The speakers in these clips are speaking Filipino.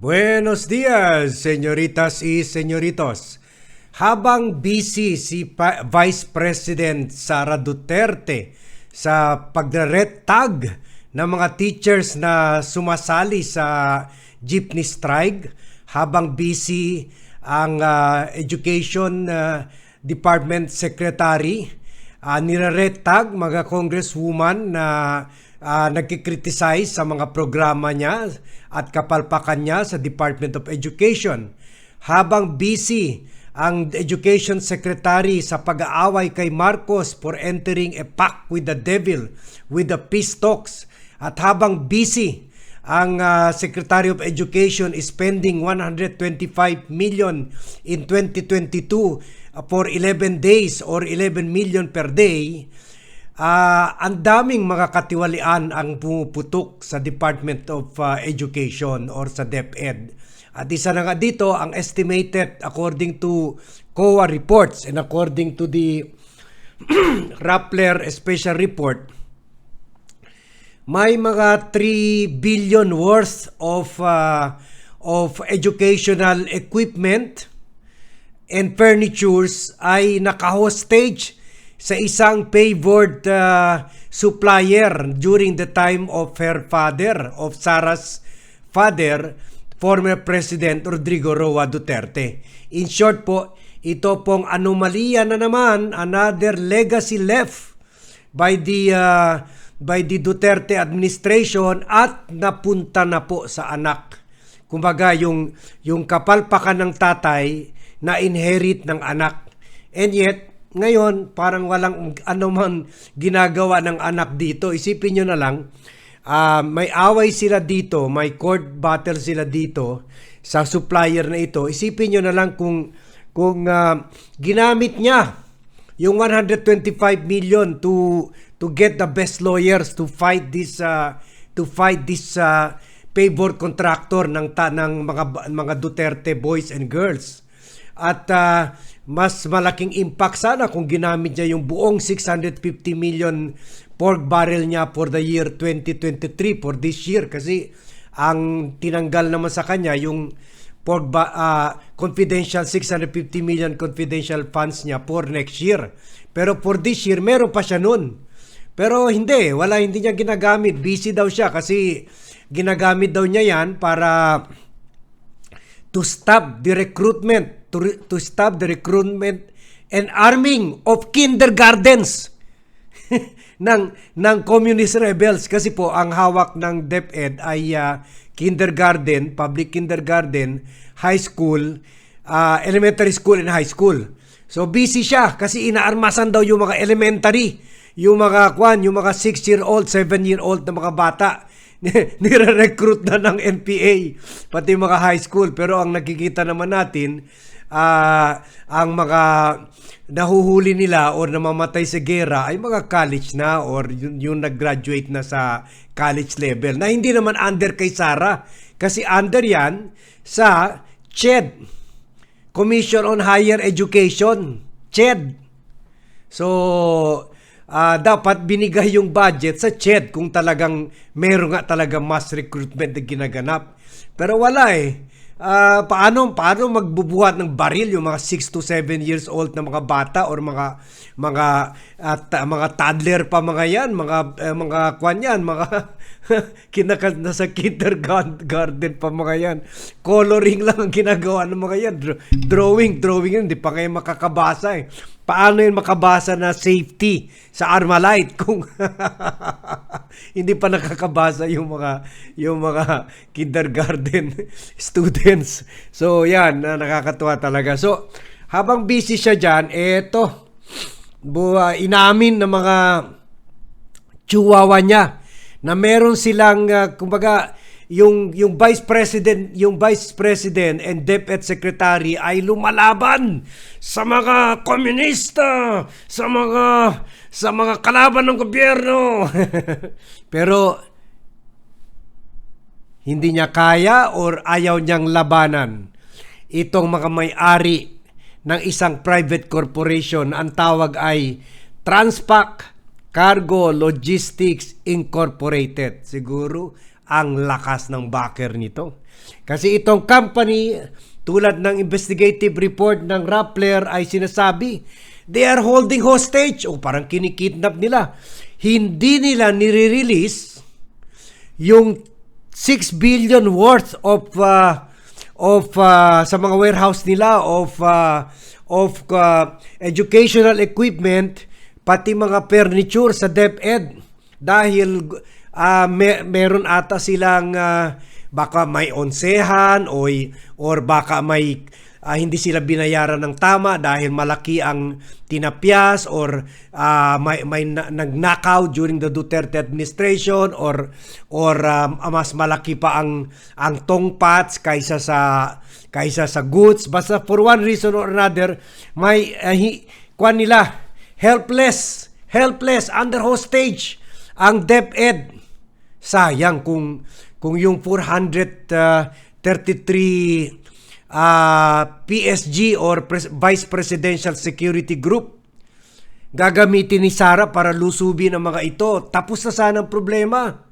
Buenos dias, señoritas y señoritos. Habang busy si Pa- Vice President Sara Duterte sa pagre-tag ng mga teachers na sumasali sa jeepney strike, habang busy ang ah, Education ah, Department Secretary, uh, nire-tag mga congresswoman na uh, nagkikriticize sa mga programa niya at kapalpakan niya sa Department of Education. Habang busy ang Education Secretary sa pag-aaway kay Marcos for entering a pact with the devil with the peace talks at habang busy ang uh, Secretary of Education is spending 125 million in 2022 for 11 days or 11 million per day Ah, ang daming mga katiwalian ang pumuputok sa Department of ah, Education or sa DepEd. At isa na nga dito, ang estimated according to COA reports and according to the Rappler Special Report, may mga 3 billion worth of ah, of educational equipment and furnitures ay naka-hostage sa isang favored uh, supplier during the time of her father, of Sarah's father, former President Rodrigo Roa Duterte. In short po, ito pong anomalya na naman, another legacy left by the uh, by the Duterte administration at napunta na po sa anak. Kumbaga yung yung kapalpakan ng tatay na inherit ng anak. And yet ngayon parang walang ano man ginagawa ng anak dito. Isipin nyo na lang, ah, may away sila dito, may court battle sila dito sa supplier na ito. Isipin nyo na lang kung kung ah, ginamit niya yung 125 million to to get the best lawyers to fight this uh, to fight this uh, favor contractor ng ta ng mga mga Duterte boys and girls. At uh, mas malaking impact sana kung ginamit niya yung buong 650 million pork barrel niya for the year 2023 for this year kasi ang tinanggal naman sa kanya yung pork ba, ah, confidential 650 million confidential funds niya for next year. Pero for this year meron pa siya nun. Pero hindi, wala hindi niya ginagamit. Busy daw siya kasi ginagamit daw niya yan para to stop the recruitment, to, to stop the recruitment and arming of kindergartens ng ng communist rebels kasi po ang hawak ng DepEd ay ah, kindergarten, public kindergarten, high school, ah, elementary school and high school. So busy siya kasi inaarmasan daw yung mga elementary, yung mga kwan, yung mga 6-year-old, 7-year-old na mga bata. Nire-recruit na ng NPA, pati mga high school. Pero ang nakikita naman natin, ah, ang mga nahuhuli nila or namamatay sa gera ay mga college na or yung, yung nag-graduate na sa college level na hindi naman under kay Sara kasi under yan sa CHED Commission on Higher Education CHED So, ah, dapat binigay yung budget sa CHED kung talagang meron nga talaga mass recruitment na ginaganap. Pero wala eh. Ah, paano paano magbubuhat ng baril yung mga 6 to 7 years old na mga bata or mga mga at mga toddler pa mga yan, mga eh, mga kwan yan, mga kinakal na sa kindergarten pa mga yan. Coloring lang ang ginagawa ng mga yan. Dr- Drawing, drawing yan, hindi pa kayo makakabasa eh. Paano yun makabasa na safety sa Armalite kung hindi pa nakakabasa yung mga yung mga kindergarten students. So yan, na nakakatuwa talaga. So habang busy siya diyan, eto buwa inamin ng mga chihuahua niya na meron silang ah, kumbaga yung yung vice president yung vice president and DepEd secretary ay lumalaban sa mga komunista sa mga sa mga kalaban ng gobyerno pero hindi niya kaya or ayaw niyang labanan itong mga may-ari ng isang private corporation ang tawag ay Transpac Cargo Logistics Incorporated. Siguro ang lakas ng backer nito. Kasi itong company, tulad ng investigative report ng Rappler ay sinasabi, they are holding hostage o parang kinikidnap nila. Hindi nila nire-release yung 6 billion worth of uh, of uh, sa mga warehouse nila of uh, of uh, educational equipment pati mga furniture sa DepEd dahil uh, me- meron ata silang uh, baka may onsehan o or baka may ah, hindi sila binayaran ng tama dahil malaki ang tinapyas or ah, may may na- nagnakaw during the Duterte administration or or um, mas malaki pa ang ang tongpats kaysa sa kaysa sa goods. Basta for one reason or another may uh, hi, kwan nila helpless helpless under hostage ang DepEd sayang kung kung yung 433 ah, PSG or Pres- Vice Presidential Security Group gagamitin ni Sara para lusubin ang mga ito. Tapos na sana ang problema.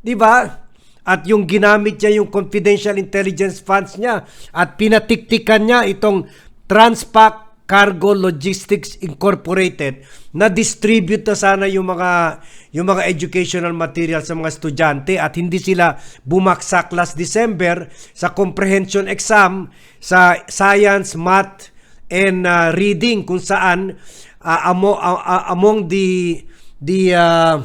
'Di ba? At yung ginamit niya yung confidential intelligence funds niya at pinatiktikan niya itong Transpac Cargo Logistics Incorporated na distribute na sana yung mga yung mga educational material sa mga estudyante at hindi sila bumaksak last December sa comprehension exam sa science, math and uh, reading kung saan uh, amo, uh, uh, among the the uh,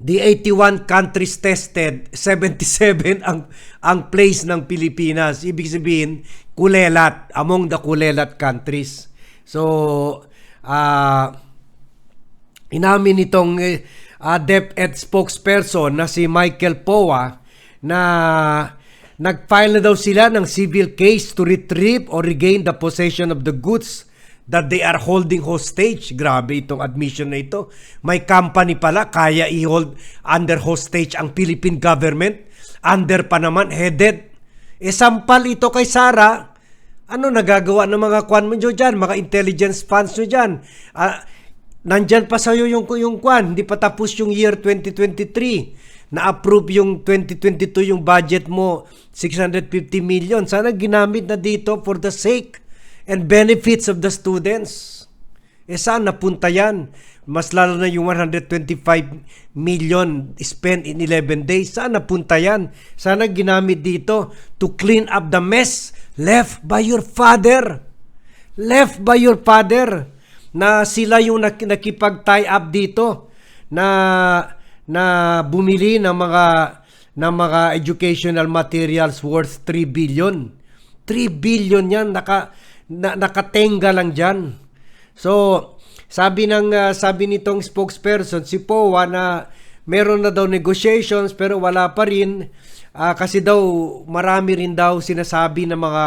the 81 countries tested, 77 ang ang place ng Pilipinas. Ibig sabihin, kulelat among the kulelat countries. So, ah inamin nitong uh, DepEd spokesperson na si Michael Poa na nag-file na daw sila ng civil case to retrieve or regain the possession of the goods that they are holding hostage. Grabe itong admission na ito. May company pala, kaya i-hold under hostage ang Philippine government. Under pa naman, headed. E sampal ito kay Sara. Ano nagagawa ng mga kwan mo dyan? Mga intelligence funds nyo dyan. Ah, nandyan pa sa'yo yung, yung kwan. Hindi pa tapos yung year 2023. Na-approve yung 2022 yung budget mo, 650 million. Sana ginamit na dito for the sake and benefits of the students. Eh saan napunta yan? Mas lalo na yung 125 million spent in 11 days. Saan napunta yan? Sana ginamit dito to clean up the mess left by your father. Left by your father. Na sila yung nak- nakipag-tie up dito na na bumili ng mga ng mga educational materials worth 3 billion. 3 billion yan naka na, nakatenga lang diyan. So, sabi ng uh, sabi nitong spokesperson si Powa na meron na daw negotiations pero wala pa rin uh, kasi daw marami rin daw sinasabi ng mga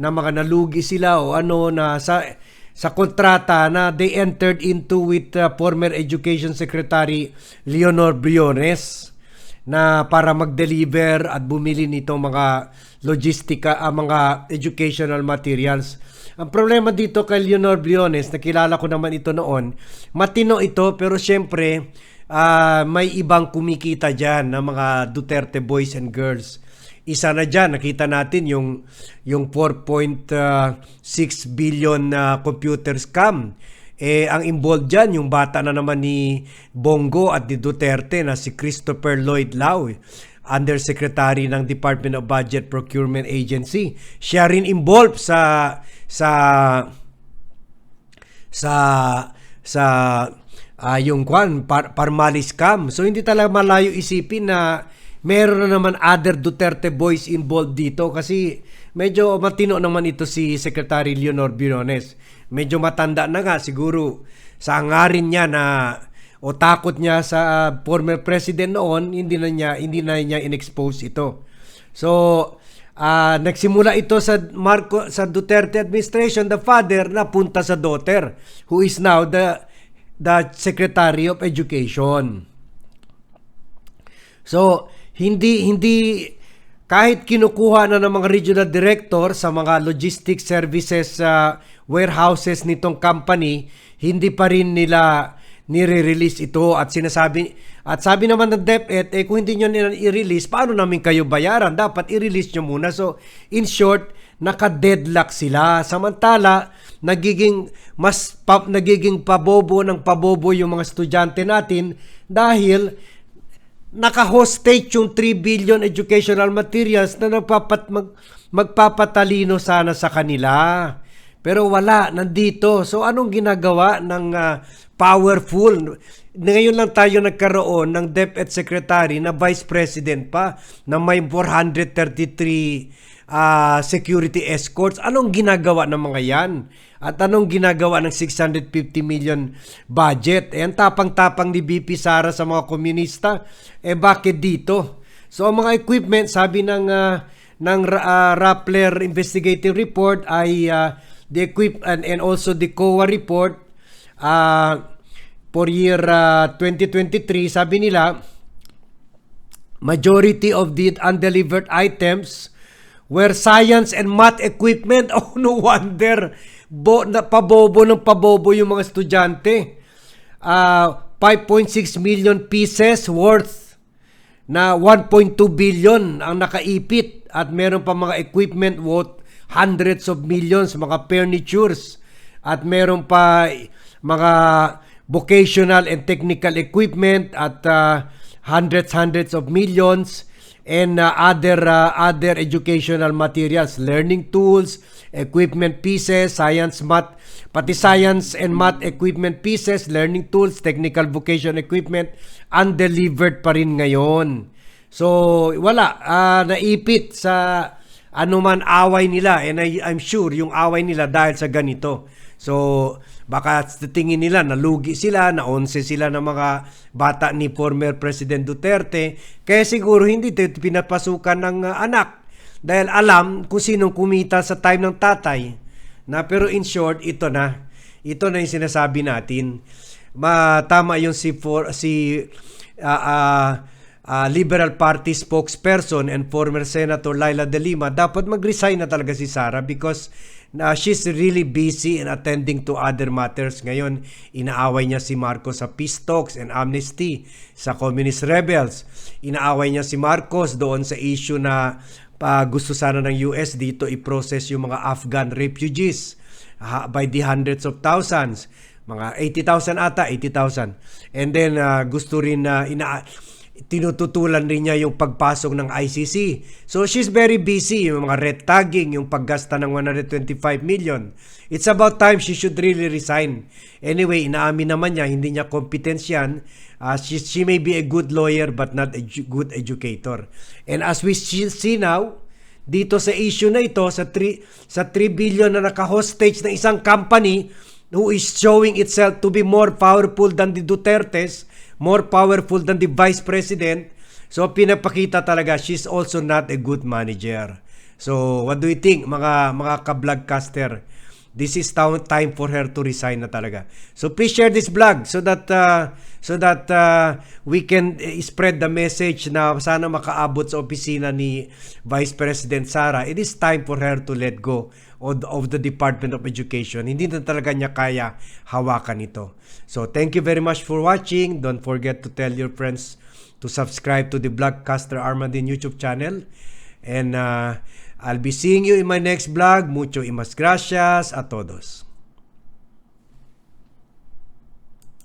na mga nalugi sila o ano na sa sa kontrata na they entered into with uh, former Education Secretary Leonor Briones na para mag-deliver at bumili nito mga logistika, uh, mga educational materials. Ang problema dito kay Leonor Briones, nakilala ko naman ito noon, matino ito pero syempre uh, may ibang kumikita dyan ng mga Duterte boys and girls. Isa na dyan, nakita natin yung, yung 4.6 billion na uh, computer scam. Eh, ang involved dyan, yung bata na naman ni Bongo at ni Duterte na si Christopher Lloyd Lau, Undersecretary ng Department of Budget Procurement Agency. Siya rin involved sa sa sa sa uh, yung kwan par, Parmali scam. So hindi talaga malayo isipin na meron na naman other Duterte boys involved dito kasi medyo matino naman ito si Secretary Leonor Briones. Medyo matanda na nga siguro sa angarin niya na o takot niya sa uh, former president noon, hindi na niya hindi na niya inexpose ito. So, uh, nagsimula ito sa Marco sa Duterte administration, the father na punta sa daughter who is now the the Secretary of Education. So, hindi hindi kahit kinukuha na ng mga regional director sa mga logistics services uh, warehouses nitong company, hindi pa rin nila nire-release ito at sinasabi At sabi naman ng DepEd, eh kung hindi nila i-release, paano namin kayo bayaran? Dapat i-release nyo muna. So, in short, naka-deadlock sila. Samantala, nagiging mas pa, nagiging pabobo ng pabobo yung mga estudyante natin dahil naka-hostage yung 3 billion educational materials na nagpapat, mag, magpapatalino sana sa kanila. Pero wala, nandito. So anong ginagawa ng ah, powerful? Ngayon lang tayo nagkaroon ng DepEd Secretary na Vice President pa na may 433 ah, security escorts. Anong ginagawa ng mga yan? At anong ginagawa ng 650 million budget? Eh, ang tapang-tapang ni BP Sara sa mga komunista. Eh, bakit dito? So, ang mga equipment, sabi ng, ah, ng ah, Rappler Investigative Report ay ah, the equip and, and also the COA report ah, for year ah, 2023, sabi nila, majority of the undelivered items were science and math equipment. Oh, no wonder. Bo, na, pabobo ng pabobo yung mga estudyante. Ah, 5.6 million pieces worth na 1.2 billion ang nakaipit at meron pa mga equipment worth hundreds of millions, mga furnitures at meron pa mga vocational and technical equipment at ah, hundreds hundreds of millions and uh, other uh, other educational materials, learning tools, equipment pieces, science math, pati science and math equipment pieces, learning tools, technical vocation equipment undelivered pa rin ngayon. So wala ah, naipit sa anuman away nila and I, I'm sure yung away nila dahil sa ganito. So baka tingin nila nalugi sila, naonse sila ng mga bata ni former President Duterte kaya siguro hindi pinapasukan ng uh, anak dahil alam kung sinong kumita sa time ng tatay. Na pero in short, ito na. Ito na yung sinasabi natin. Matama yung si for si ah, ah, ah, Liberal Party spokesperson and former Senator Laila De Lima, dapat mag-resign na talaga si Sara because na she's really busy in attending to other matters. Ngayon, inaaway niya si Marcos sa peace talks and amnesty sa communist rebels. Inaaway niya si Marcos doon sa issue na pa gusto sana ng US dito i-process yung mga Afghan refugees ha, by the hundreds of thousands. Mga 80,000 ata, 80,000. And then ah, gusto rin na ina tinututulan rin niya yung pagpasok ng ICC. So she's very busy, yung mga red tagging, yung paggasta ng 125 million. It's about time she should really resign. Anyway, inaamin naman niya, hindi niya competence yan. Uh, she, she may be a good lawyer but not a ju- good educator. And as we see now, dito sa issue na ito, sa 3, sa 3 billion na naka-hostage na isang company who is showing itself to be more powerful than the Dutertes, more powerful than the Vice President. So pinapakita talaga she's also not a good manager. So what do you think mga mga ka-vlogcaster? This is time for her to resign na talaga. So please share this vlog so that uh, so that uh, we can uh, spread the message na sana makaabot sa opisina ni Vice President Sara. It is time for her to let go of, the Department of Education. Hindi na talaga niya kaya hawakan ito. So thank you very much for watching. Don't forget to tell your friends to subscribe to the Vlogcaster Armadin YouTube channel. And uh, I'll be seeing you in my next vlog. Mucho imas gracias a todos.